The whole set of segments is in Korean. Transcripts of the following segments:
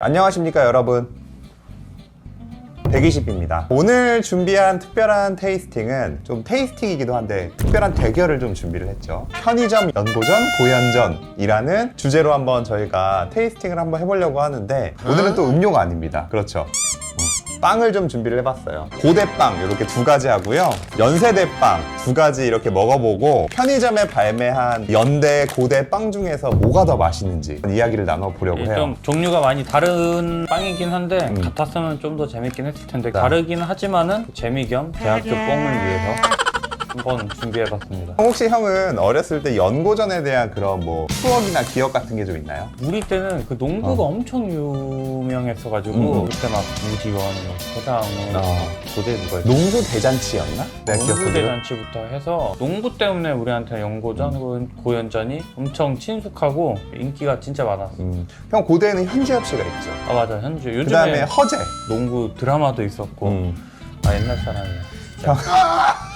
안녕하십니까 여러분. 120입니다. 오늘 준비한 특별한 테이스팅은 좀 테이스팅이기도 한데 특별한 대결을 좀 준비를 했죠. 편의점 연고전 고연전이라는 주제로 한번 저희가 테이스팅을 한번 해보려고 하는데 오늘은 또 음료가 아닙니다. 그렇죠. 음, 빵을 좀 준비를 해봤어요 고대빵 이렇게 두 가지 하고요 연세대빵 두 가지 이렇게 먹어보고 편의점에 발매한 연대 고대빵 중에서 뭐가 더 맛있는지 이야기를 나눠보려고 해요 좀 종류가 많이 다른 빵이긴 한데 음. 같았으면 좀 더 재밌긴 했을 텐데 네. 다르긴 하지만은 재미 겸 대학교 뽕을 위해서 한번 준비해봤습니다. 혹시 형은 어렸을 때 연고전에 대한 그런 뭐 추억이나 기억 같은 게 좀 있나요? 우리 때는 그 농구가 엄청 유명했어가지고 음. 그때 막 우지원, 뭐 서장훈, 어. 고대 누가 있지? 농구 대잔치였나? 내가 농구 기억하기로. 대잔치부터 해서 농구 때문에 우리한테 연고전, 음. 고- 고연전이 엄청 친숙하고 인기가 진짜 많았어. 음. 형 고대에는 현주엽 씨가 있죠. 아 맞아 현주 요즘에 그 다음에 허재. 농구 드라마도 있었고 음. 아 옛날 사람이야. 형.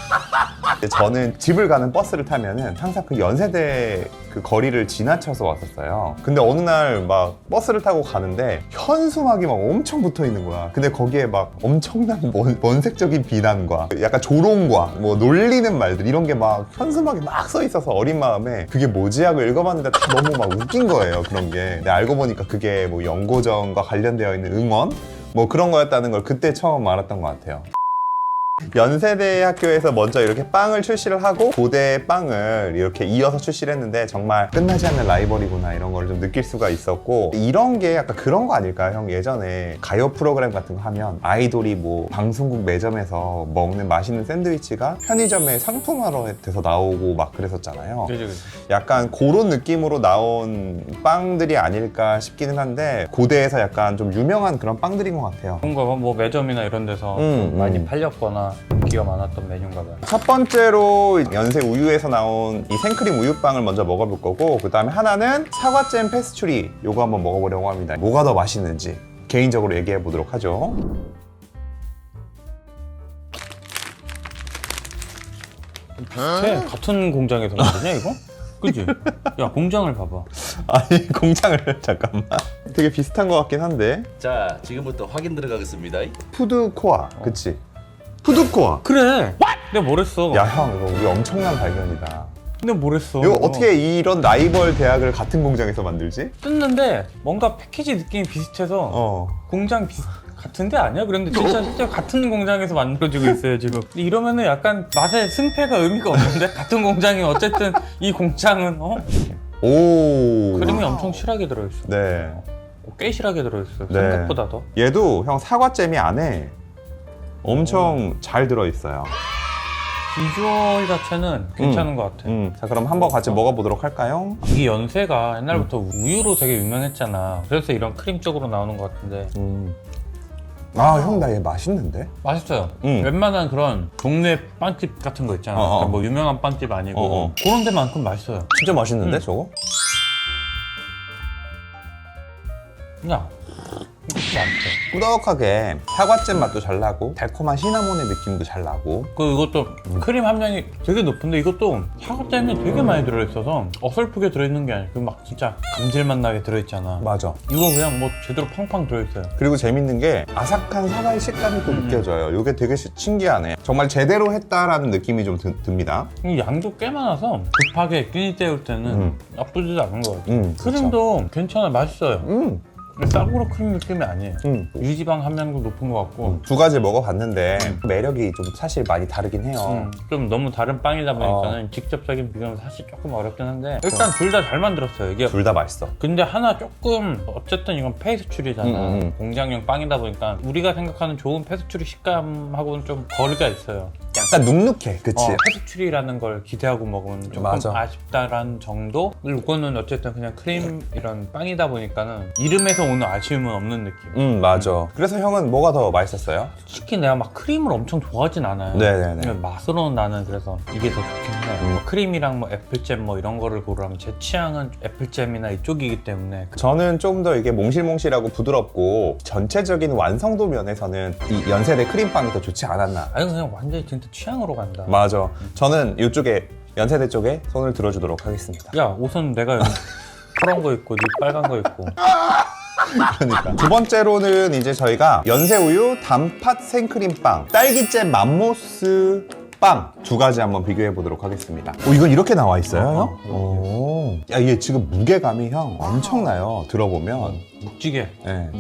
저는 집을 가는 버스를 타면은 항상 그 연세대 그 거리를 지나쳐서 왔었어요. 근데 어느 날 막 버스를 타고 가는데 현수막이 막 엄청 붙어 있는 거야. 근데 거기에 막 엄청난 원, 원색적인 비난과 약간 조롱과 뭐 놀리는 말들 이런 게 막 현수막에 막 써 있어서 어린 마음에 그게 뭐지 하고 읽어봤는데 다 너무 막 웃긴 거예요. 그런 게. 근데 알고 보니까 그게 뭐 연고전과 관련되어 있는 응원 뭐 그런 거였다는 걸 그때 처음 알았던 것 같아요. 연세대 학교에서 먼저 이렇게 빵을 출시를 하고 고대 빵을 이렇게 이어서 출시를 했는데 정말 끝나지 않는 라이벌이구나 이런 걸 좀 느낄 수가 있었고 이런 게 약간 그런 거 아닐까요? 형 예전에 가요 프로그램 같은 거 하면 아이돌이 뭐 방송국 매점에서 먹는 맛있는 샌드위치가 편의점에 상품화로 돼서 나오고 막 그랬었잖아요. 그지 그지. 약간 그런 느낌으로 나온 빵들이 아닐까 싶기는 한데 고대에서 약간 좀 유명한 그런 빵들인 것 같아요. 뭔가 뭐 매점이나 이런 데서 음, 좀 많이 음. 팔렸거나 인기가 많았던 메뉴인가 봐요. 첫 번째로 연세 우유에서 나온 이 생크림 우유빵을 먼저 먹어볼 거고 그 다음에 하나는 사과잼 페스츄리 요거 한번 먹어보려고 합니다 뭐가 더 맛있는지 개인적으로 얘기해 보도록 하죠 쟤 같은 공장에서 만드냐 이거? 그지? 야 공장을 봐봐. 아니 공장을 잠깐만 되게 비슷한 것 같긴 한데 자, 지금부터 확인 들어가겠습니다. 푸드코아 그치 푸드코아 그래. 내가 뭐랬어? 야 형 이거 우리 엄청난 발견이다 내가 뭐랬어? 이거 어떻게 이런 라이벌 대학을 같은 공장에서 만들지? 뜯는데 뭔가 패키지 느낌이 비슷해서 어 공장 비슷 같은데 아니야? 그런데 진짜 실제 같은 공장에서 만들어지고 있어요 지금. 근데 이러면은 약간 맛의 승패가 의미가 없는데 같은 공장이 어쨌든 이 공장은 어 오. 크림이 엄청 실하게 들어있어. 네. 어, 꽤 실하게 들어있어. 네. 생각보다 더. 얘도 형 사과잼이 안에 엄청 잘 들어있어요. 비주얼 자체는 괜찮은 것 같아. 음, 자 그럼 한번 같이 먹어보도록 할까요? 이게 연세가 옛날부터 음. 우유로 되게 유명했잖아. 그래서 이런 크림 쪽으로 나오는 것 같은데 음. 아 형 나 얘 맛있는데? 맛있어요. 음. 웬만한 그런 동네 빵집 같은 거 있잖아. 어, 어. 그러니까 뭐 유명한 빵집 아니고 어, 어. 그런 데만큼 맛있어요. 진짜 맛있는데 음. 저거? 그 냥 이것도 맛있어. 꾸덕하게 사과잼 맛도 잘 나고 달콤한 시나몬의 느낌도 잘 나고 그 이것도 음. 크림 함량이 되게 높은데 이것도 사과잼이 되게 많이 들어있어서 어설프게 들어있는 게 아니고 막 진짜 감질맛 나게 들어있잖아. 맞아. 이거 그냥 뭐 제대로 팡팡 들어있어요. 그리고 재밌는 게 아삭한 사과의 식감이 또 음. 느껴져요. 이게 되게 시- 신기하네. 정말 제대로 했다라는 느낌이 좀 드- 듭니다. 이 양도 꽤 많아서 급하게 끼니 때울 때는 음. 나쁘지도 않은 것 같아요. 음, 크림도 괜찮아 맛있어요. 음, 싸구려 크림 느낌이 아니에요. 음. 유지방 함량도 높은 것 같고 두 가지 먹어봤는데 매력이 좀 사실 많이 다르긴 해요. 음, 좀 너무 다른 빵이다 보니까는 직접적인 비교는 사실 조금 어렵긴 한데 일단 둘 다 잘 만들었어요. 이게 둘 다 맛있어. 근데 하나 조금 어쨌든 이건 페이스츄리잖아. 음, 음, 음. 공장용 빵이다 보니까 우리가 생각하는 좋은 페이스츄리 식감하고는 좀 거리가 있어요. 약간 눅눅해, 그치? 어, 페이스츄리라는 걸 기대하고 먹으면 조금 맞아. 아쉽다라는 정도? 이거는 어쨌든 그냥 크림 이런 빵이다 보니까는 이름에서 오는 아쉬움은 없는 느낌. 음 맞아. 그래서 형은 뭐가 더 맛있었어요? 솔직히 내가 막 크림을 엄청 좋아하진 않아요. 네네네. 그냥 맛으로는 나는 그래서 이게 더 좋긴 해요. 음. 뭐 크림이랑 뭐 애플잼 뭐 이런 거를 고르라면 제 취향은 애플잼이나 이쪽이기 때문에 저는 좀 더 이게 몽실몽실하고 부드럽고 전체적인 완성도 면에서는 이 연세대 크림빵이 더 좋지 않았나. 아니 그냥 완전히 진 짜100% 취향으로 간다. 맞아. 저는 이쪽에 연세대 쪽에 손을 들어주도록 하겠습니다. 야 옷은 내가 파란 거 입고 네 빨간 거 입고 그러니까 두 번째로는 이제 저희가 연세우유 단팥 생크림빵 딸기잼 맘모스 빵 두 가지 한번 비교해 보도록 하겠습니다. 오 이건 이렇게 나와 있어요? 형? 오. 야 이게 지금 무게감이 형 엄청나요. 들어보면. 묵직해. 네.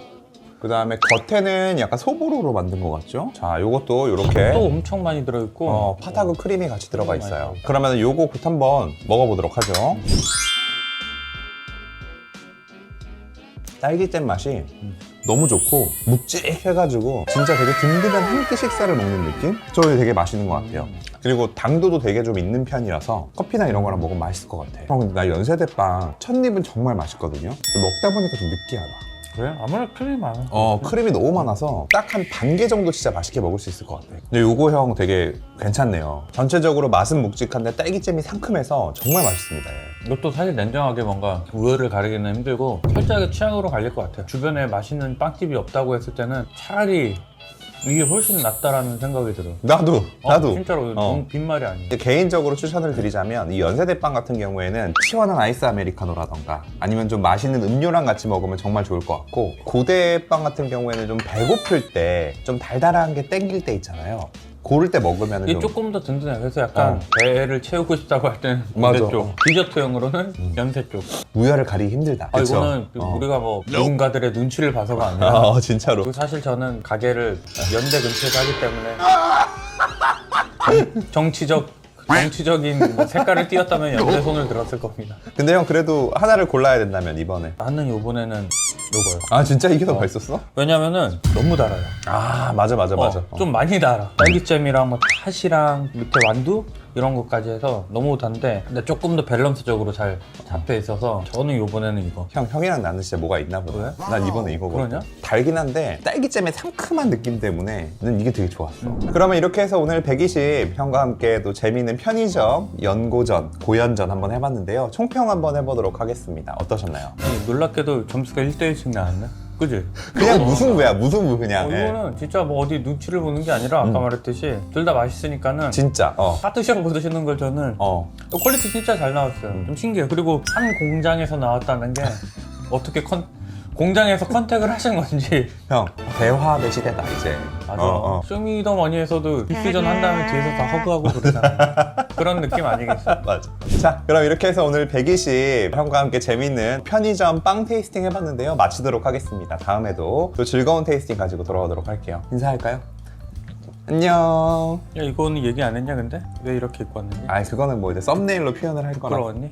그 다음에 겉에는 약간 소보루로 만든 것 같죠? 자, 요것도 이렇게 또 엄청 많이 들어있고 어, 팥하고 크림이 같이 들어가 너무 있어요. 맛있어. 그러면 요거부터 한번 먹어보도록 하죠. 딸기잼 맛이 너무 좋고 묵직해가지고 진짜 되게 든든한 한 끼 식사를 먹는 느낌? 저희 되게 맛있는 것 같아요. 그리고 당도도 되게 좀 있는 편이라서 커피나 이런 거랑 먹으면 맛있을 것 같아. 형 근데 나 연세대빵 첫 입은 정말 맛있거든요. 근데 먹다 보니까 좀 느끼하다. 그래? 아무래도 크림이 많아. 어 크림이 너무 많아서 딱 한 반 개 정도 진짜 맛있게 먹을 수 있을 것 같아. 근데 요거 형 되게 괜찮네요. 전체적으로 맛은 묵직한데 딸기잼이 상큼해서 정말 맛있습니다. 예. 이것도 사실 냉정하게 뭔가 우열을 가리기는 힘들고 살짝의 취향으로 갈릴 것 같아요. 주변에 맛있는 빵집이 없다고 했을 때는 차라리 이게 훨씬 낫다라는 생각이 들어. 나도 어, 나도. 진짜로 어. 너무 빈말이 아니에요. 이제 개인적으로 추천을 드리자면 이 연세대빵 같은 경우에는 시원한 아이스 아메리카노라던가 아니면 좀 맛있는 음료랑 같이 먹으면 정말 좋을 것 같고 고대빵 같은 경우에는 좀 배고플 때 좀 달달한 게 땡길 때 있잖아요. 고를 때 먹으면 이게 좀 조금 더 든든해. 그래서 약간 어. 배를 채우고 싶다고 할 때는 맞아. 고대 쪽, 디저트용으로는 연세 쪽. 우열을 가리기 힘들다. 아 그쵸? 이거는 어. 우리가 뭐 누군가들의 눈치를 봐서가 아니라 어, 진짜로. 그리고 사실 저는 가게를 연대 근처에서 하기 때문에 정- 정치적 정치적인 뭐 색깔을 띄었다면 연대 손을 들었을 겁니다. 근데 형 그래도 하나를 골라야 된다면 이번에. 나는 이번에는 요거요. 아 진짜 이게 더 맛있었어? 왜냐면은 너무 달아요. 아 맞아 맞아 맞아. 어, 좀 많이 달아. 딸기잼이랑 뭐 팥이랑 밑에 완두 이런 것까지 해서 너무 단데 근데 조금 더 밸런스적으로 잘 잡혀 있어서 저는 요번에는 이거. 형 형이랑 나는 진짜 뭐가 있나 보다. 왜? 난 이번에 이거거든. 그러냐? 달긴 한데 딸기잼의 상큼한 느낌 때문에 난 이게 되게 좋았어. 그러면 이렇게 해서 오늘 120 형과 함께 또 재미있는 편의점 연고전 고연전 한번 해봤는데요. 총평 한번 해보도록 하겠습니다. 어떠셨나요? 아니, 놀랍게도 점수가 1대1 씩 나왔네. 그지? 그냥 무승부야 무승부 어, 그냥. 예. 이거는 진짜 뭐 어디 눈치를 보는 게 아니라 아까 말했듯이 둘 다 맛있으니까는 진짜. 어. 파트셔 보시는 걸 저는 어. 퀄리티 진짜 잘 나왔어요. 좀 신기해요. 그리고 한 공장에서 나왔다는 게 어떻게 컨 공장에서 컨택을 하신 건지 형 대화의 시대다 이제. 맞아. 어, 어. 쇼미더머니에서도 디퓨전 한 다음에 뒤에서 다 허그하고 그러잖아. 그런 느낌 아니겠어? 맞아. 자, 그럼 이렇게 해서 오늘 120 형과 함께 재밌는 편의점 빵 테이스팅 해봤는데요. 마치도록 하겠습니다. 다음에도 또 즐거운 테이스팅 가지고 돌아오도록 할게요. 인사할까요? 안녕. 야 이거는 얘기 안 했냐 근데? 왜 이렇게 입고 왔느냐? 아, 그거는 뭐 이제 썸네일로 표현을 할 거라. 부끄러웠니?